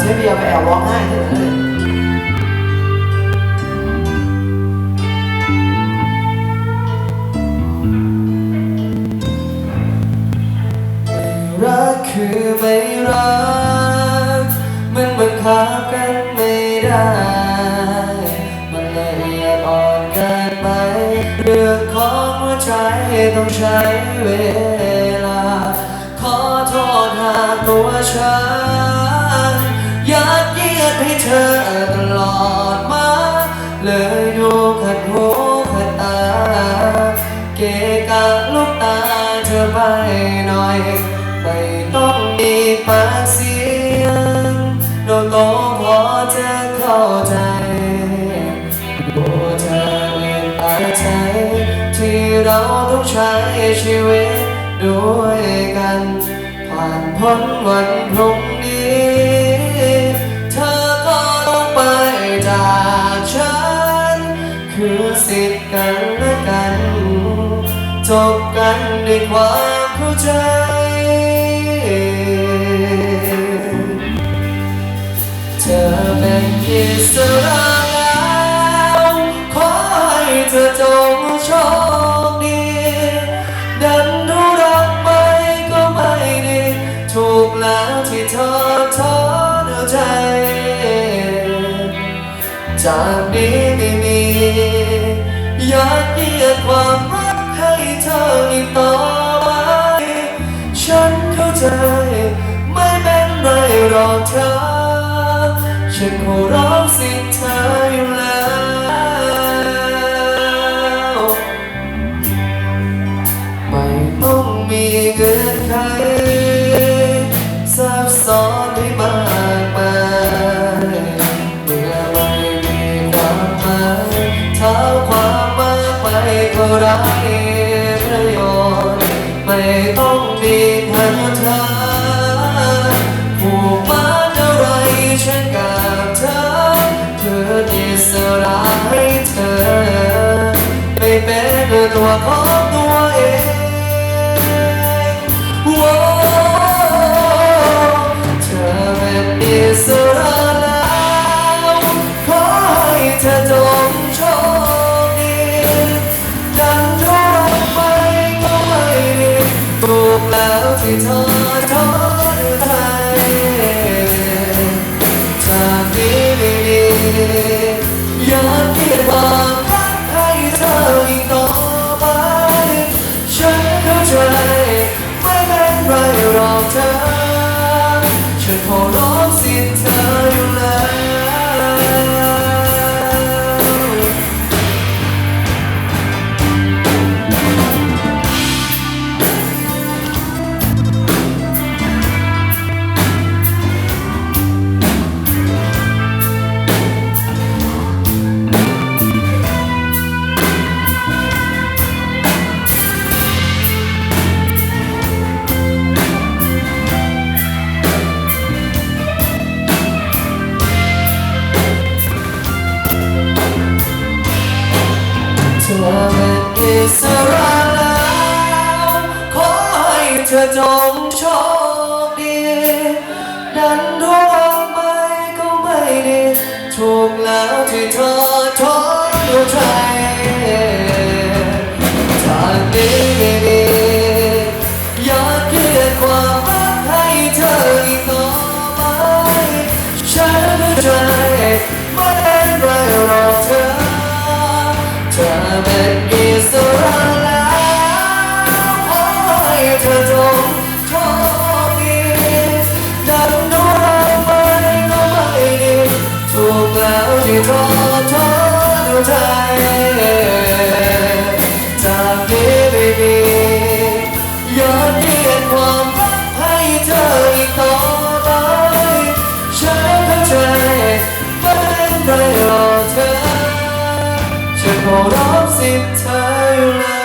เชฟเบียร์ไปแอบร้องไห้ที่ไหนเลยรักคือไม่รัก มันบังคับกันไม่ได้ มันละเอียดอ่อนเกินไป เรื่องของหัวใจต้องใช้เวลา ขอโทษหากตัวฉัน อตลอดมา เลยดูขัดหูขัดตา เกะกะลูกตาเธอไปหน่อย ไม่ต้องมีปากเสียงเราโตพอจะเข้าใจตัวเธอเป็นปัจจัยที่เราต้องใช้ชีวิตด้วยกัน ผ่านพ้นวันพรุ่งนี้ กันด้วยความเข้าใจ เธอเป็นอิสระแล้วขอให้เธอจงโชคดีดันทุรักไปก็ไม่ดีถูกแล้วที่เธอทอดเอาใจ จากนี้ไม่มีอยากเยียดความรักให้เธอ เธอ ฉันคงรักสิ่งเธออยู่แล้วไม่ต้องมีเงื่อนไขซับซ้อนให้มากมายเมื่อไม่มีความหมายเท่าความมากไปก็ไร้ประโยชน์ไม่ต้องมีพันธะ ฉันกับเธอเพื่ออิสระให้เธอ ไม่เป็นตัวของตัวเองโว้เธอเป็นอิสระแล้วขอให้เธอจงโชคดีดังทุรักไปก็ไม่ดีถูกแล้วที่เธอ เธอฉันขอร้องสิทธิ์เธอ ให้เรับ